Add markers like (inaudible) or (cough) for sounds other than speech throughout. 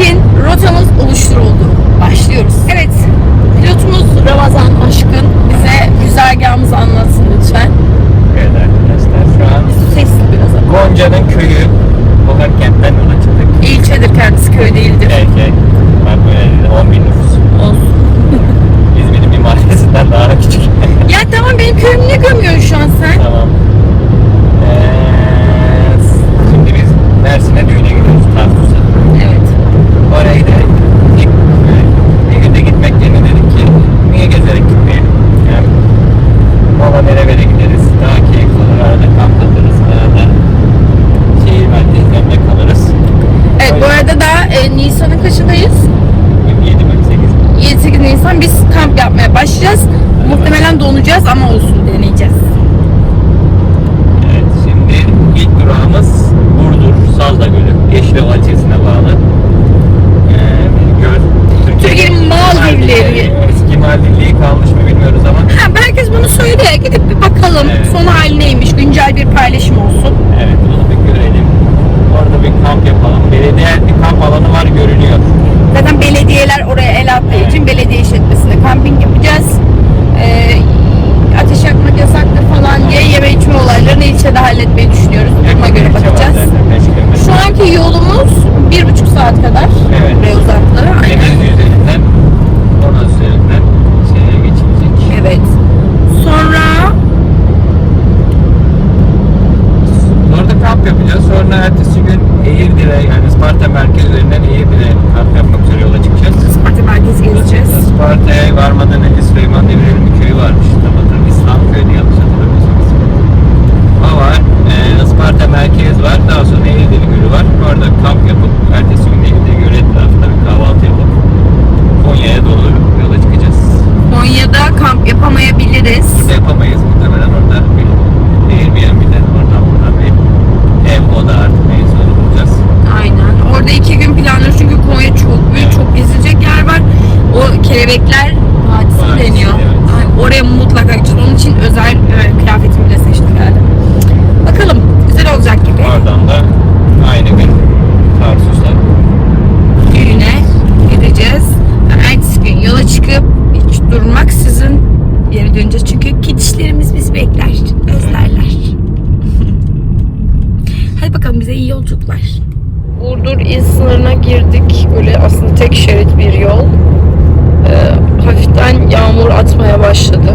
için rotamız oluşturuldu. Başlıyoruz. Evet. Pilotumuz Ramazan Aşkın bize güzergahımızı anlatsın lütfen. Evet arkadaşlar şu an Sesli biraz ama. Gonca'nın köyü Bulgar kentten yola çıktık. İlçedir kendisi köy değildir. Erkek. Bak böyle 10 bin nüfus. Olsun. İzmir'in bir mahallesinden daha küçük. Ya tamam benim köyümü ne gömüyorsun şu an sen? tamam. Ee, şimdi biz Mersin'e düğüne gidiyoruz Tarsus'a. Evet. Orayı da ilk böyle bir günde gitmek yerine dedik ki niye gezerek gitmeyelim? Yani mola nereye gideriz. Daha keyifli olur. Arada kamp atarız. Arada şehir merkezlerinde kalırız. Evet bu arada da e, Nisan'ın kaçındayız? 27 Mayıs 8 7-8 Nisan biz kamp yapmaya başlayacağız. Muhtemelen donacağız ama olsun deneyeceğiz. Evet, şimdi ilk durağımız Burdur Salda Gölü. Yeşilova ilçesine bağlı. Ee, bir göl. Türkiye'nin Maldivleri. Eski Maldivliği kalmış mı bilmiyoruz ama. Ha, herkes bunu söylüyor. Gidip bir bakalım. Evet. Son hali neymiş? Güncel bir paylaşım olsun. Evet, onu bir görelim. Orada bir kamp yapalım. Belediye bir kamp alanı var görünüyor. Zaten belediyeler oraya el attığı için belediye işletmesinde kamping yapacağız. Ee, ateş yakmak yasaktır falan diye yeme içme olaylarını ilçede halletmeyi düşünüyoruz. Buna göre İlçe var bakacağız. zaten. Şu anki yolumuz bir buçuk saat kadar. Evet. Buraya uzaklığı. Aynen. Evet. Sonra Orada kamp yapacağız. Sonra ertesi gün Eğirdir'e yani Isparta merkez üzerinden Eğirdir'e kamp yapmak üzere yola çıkacağız. Isparta merkezi gezeceğiz. Isparta'ya varmadan önce Süleyman Demirel'in bir köyü varmış. Tam hatırlamıyorum. İslam köyü diye hatırlamıyorsanız. O var. Ee, Isparta merkez var. Daha sonra Eğirdir Gölü var. Orada kamp yapıp ertesi gün Eğirdir Gölü etrafında bir kahvaltı yapıp Konya'ya doğru yola çıkacağız. Konya'da kamp yapamayabiliriz. Burada yapamayız muhtemelen orada bir Airbnb'den oradan buradan bir ev o da artık neyse onu bulacağız. Aynen. Orada iki gün planlıyoruz çünkü Konya çok büyük, Evet. çok gezilecek yer var. O kelebekler Vadisi, deniyor. evet. Ay, oraya mutlaka gideceğiz. Onun için özel e, kıyafetimi de seçtim geldim. Bakalım güzel olacak gibi. Oradan da aynı gün Tarsus'a Düğüne gideceğiz. Ertesi gün yola çıkıp hiç durmaksızın geri döneceğiz. Çünkü kedişlerimiz bizi bekler, özlerler. Hadi bakalım bize iyi yolculuklar. Burdur il sınırına girdik. Böyle aslında tek şerit bir yol. Ee, hafiften yağmur atmaya başladı.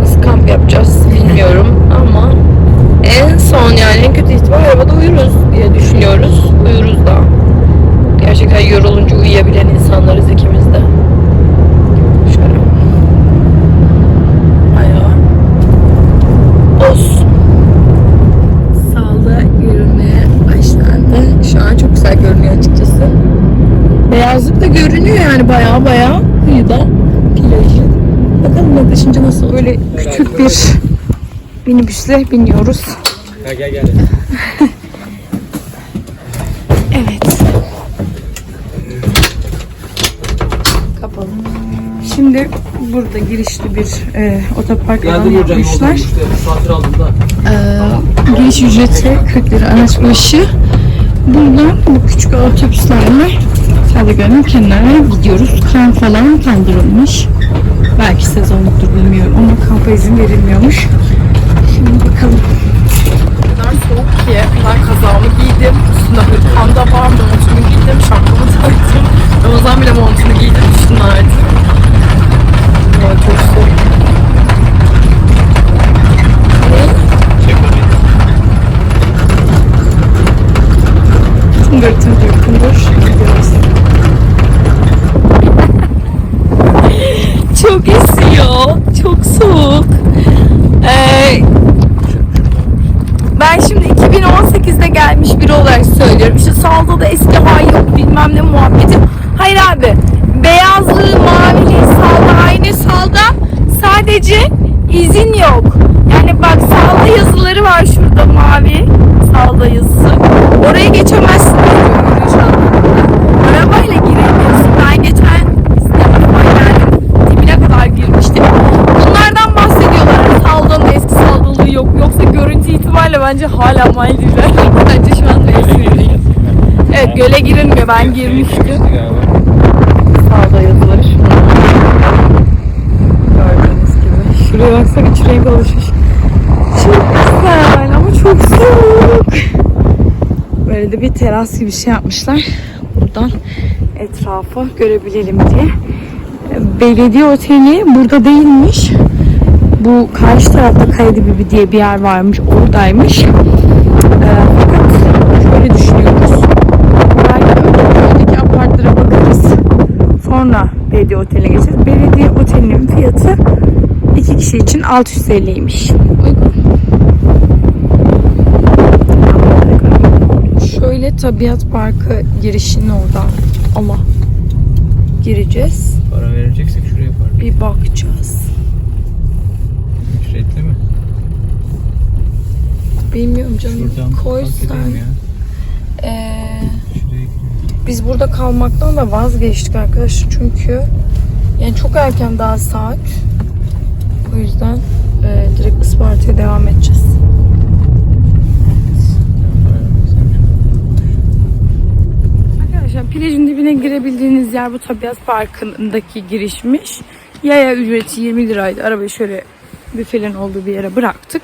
Nasıl kamp yapacağız bilmiyorum (laughs) ama en son yani en kötü ihtimal arabada uyuruz diye düşünüyoruz. Uyuruz da. Gerçekten yorulunca uyuyabilen insanlarız ikimiz de. Şöyle. Ayağı. Olsun. Sağda yürümeye başlandı. Şu an çok güzel görünüyor açıkçası. Beyazlık da görünüyor yani baya baya kıyıda plajı. Bakalım yaklaşınca nasıl böyle küçük bir minibüsle biniyoruz. Gel gel gel. (laughs) Evet. Kapalı. Şimdi burada girişli bir e, otopark alanı yapmışlar. Ee, giriş ücreti 40 lira araç başı. Buradan bu küçük otobüslerle Sarıgöl'ün kenarına gidiyoruz. Kamp falan kaldırılmış. Belki sezonluktur bilmiyorum ama kampa izin verilmiyormuş. Şimdi bakalım. O soğuk ki ben kazağımı giydim. Üstüne hırkam da var, montumu giydim, şapkamı taktım. Ramazan bile montunu giydim üstüne artık. Ya çok soğuk. Çek orayı. Tıngır tıngır tıngır gidiyoruz. çok esiyor. Çok soğuk. Ee, ben şimdi 2018'de gelmiş biri olarak söylüyorum. İşte salda da eski hal yok bilmem ne muhabbeti. Hayır abi. Beyazlı, mavili, salda aynı salda. Sadece izin yok. Yani bak salda yazıları var şurada mavi. Salda yazısı. Oraya geçemezsin. Arabayla giremiyorsun. Ben geçen İstanbul'a geldim. Dibine kadar girmiştim. Bunlardan bahsediyorlar. Saldanın eski saldalığı yok. Yoksa görüntü itibariyle bence hala Maldivler. bence şu an mevsimi değil. Evet Göle girilmiyor. Ben girmiştim. Sağda yazıları şurada. Gördüğünüz gibi. Şuraya baksana üç renk oluşmuş. Çok güzel ama çok soğuk. Böyle de bir teras gibi bir şey yapmışlar. Buradan etrafı görebilelim diye. Belediye oteli burada değilmiş. Bu karşı tarafta Kayadibi diye bir yer varmış. Oradaymış. Ee, fakat şöyle düşünüyoruz. Belki önce oradaki apartlara bakarız. Sonra belediye oteline geçeceğiz. Belediye otelinin fiyatı iki kişi için 600 TL'ymiş. Uygun. Şöyle tabiat parkı girişinin oradan Allah gireceğiz. Para vereceksek şuraya park. Bir bakacağız. Ücretli mi? Bilmiyorum canım. Koy park sen. Ee, biz burada kalmaktan da vazgeçtik arkadaşlar çünkü yani çok erken daha saat. O yüzden e, direkt Isparta'ya devam edeceğiz. Arkadaşlar plajın dibine girebildiğiniz yer bu tabiat parkındaki girişmiş. Yaya ücreti 20 liraydı. Arabayı şöyle büfelerin olduğu bir yere bıraktık.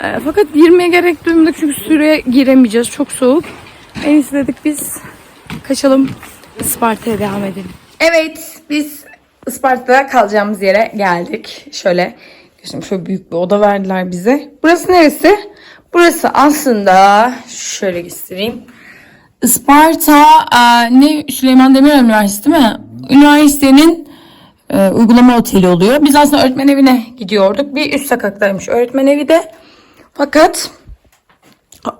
E, fakat girmeye gerek duymadık çünkü süreye giremeyeceğiz. Çok soğuk. En iyisi dedik biz kaçalım Isparta'ya devam edelim. Evet biz Isparta'da kalacağımız yere geldik. Şöyle Şimdi şöyle büyük bir oda verdiler bize. Burası neresi? Burası aslında şöyle göstereyim. Isparta e, ne Süleyman Demirel Üniversitesi değil mi? Üniversitenin e, uygulama oteli oluyor. Biz aslında öğretmen evine gidiyorduk. Bir üst sokaktaymış öğretmen evi de. Fakat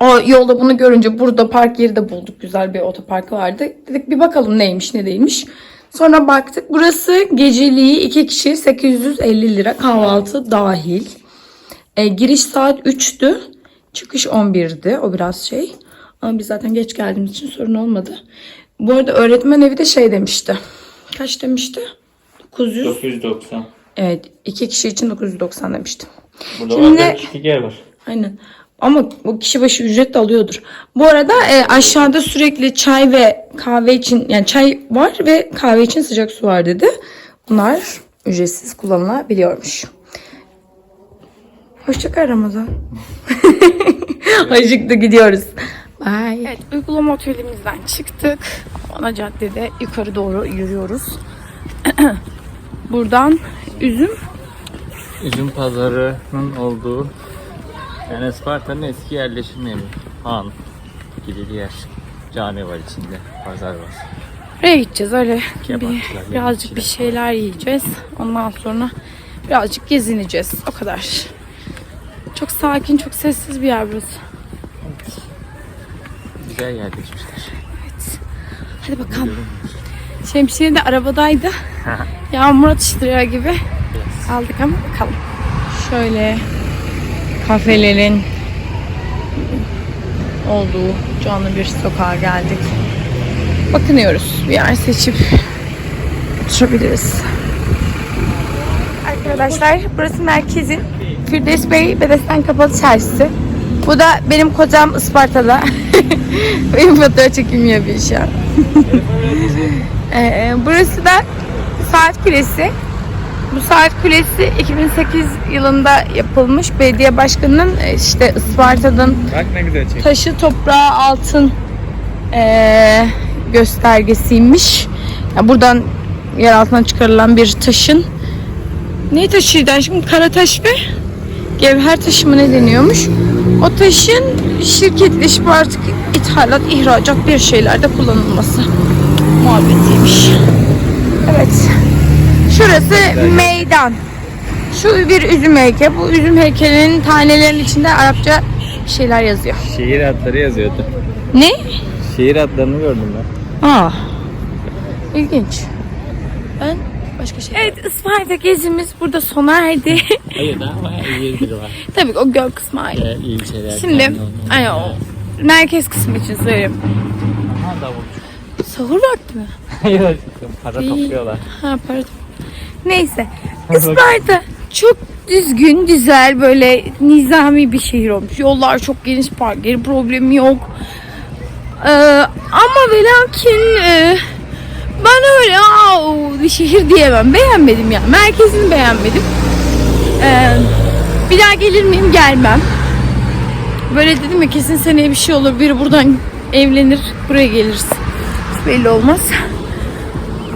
o yolda bunu görünce burada park yeri de bulduk. Güzel bir otoparkı vardı. Dedik bir bakalım neymiş ne değilmiş. Sonra baktık. Burası geceliği iki kişi 850 lira kahvaltı dahil. E, giriş saat 3'tü. Çıkış 11'di. O biraz şey. Ama biz zaten geç geldiğimiz için sorun olmadı. Bu arada öğretmen evi de şey demişti. Kaç demişti? 900. 990. Evet. iki kişi için 990 demişti. Burada Şimdi- kişilik yer var. Aynen. Ama bu kişi başı ücret de alıyordur. Bu arada e, aşağıda sürekli çay ve kahve için yani çay var ve kahve için sıcak su var dedi. Bunlar ücretsiz kullanılabiliyormuş. Hoşçakal Ramazan. (laughs) Acıktı gidiyoruz. Bye. Evet uygulama otelimizden çıktık. Ana caddede yukarı doğru yürüyoruz. (clears throat) Buradan üzüm Üzüm pazarının olduğu yani Isparta'nın eski yerleşim yeri. Han gibi bir yer. Cami var içinde. Pazar var. Oraya gideceğiz öyle bir, birazcık bir şeyler yiyeceğiz. Ondan sonra birazcık gezineceğiz. O kadar. Çok sakin, çok sessiz bir yer burası. Güzel yerleşmişler. Hadi bakalım. Şemsiye de arabadaydı. Yağmur atıştırıyor gibi. Aldık ama bakalım. Şöyle kafelerin olduğu canlı bir sokağa geldik. Bakınıyoruz. Bir yer seçip oturabiliriz. Arkadaşlar burası merkezin Firdevs Bey Bedesten Kapalı Çarşısı. Bu da benim kocam Isparta'da. (laughs) benim fotoğraf çekim yapıyor şu an. Ee, burası da Saat Kulesi. Bu Saat Kulesi 2008 yılında yapılmış. Belediye başkanının e, işte Isparta'nın taşı toprağı altın eee, göstergesiymiş. Ya buradan yer altından çıkarılan bir taşın ne taşıydı? Şimdi kara taş ve gevher taşı mı ne deniyormuş? O taşın şirketleşip artık ithalat, ihracat bir şeylerde kullanılması muhabbetiymiş. Evet. Şurası meydan. Şu bir üzüm heykeli. Bu üzüm heykelinin tanelerinin içinde Arapça bir şeyler yazıyor. Şehir adları yazıyordu. Ne? Şehir adlarını gördüm ben. Aa. İlginç. Ben başka şey. Evet Isparta gezimiz burada sona erdi. (laughs) Hayır iyi biri var. Tabii ki o göl kısmı ayrı. Ee, ilçeler. Şimdi hani o merkez kısmı için söylüyorum. Aha davul. Sahur vakti mi? (laughs) Hayır para topluyorlar. Ha pardon. Neyse. Isparta çok düzgün, güzel, böyle nizami bir şehir olmuş. Yollar çok geniş, park yeri problemi yok. Ee, ama ve lakin e, ben öyle "Aa, bir şehir diyemem. Beğenmedim ya. Merkezini beğenmedim. E, bir daha gelir miyim? Gelmem. Böyle dedim ya kesin seneye bir şey olur. Biri buradan evlenir. Buraya geliriz. Hiç belli olmaz.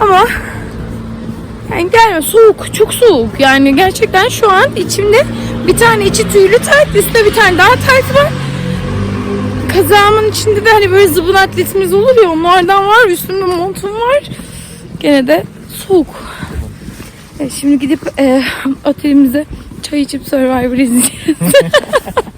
Ama yani gelme soğuk. Çok soğuk. Yani gerçekten şu an içimde bir tane içi tüylü tayt. Üstte bir tane daha tayt var. Kazağımın içinde de hani böyle zıbın atletimiz olur ya onlardan var. Üstümde montum var. Gene de soğuk. Evet, şimdi gidip e, otelimize çay içip Survivor izleyeceğiz. (laughs)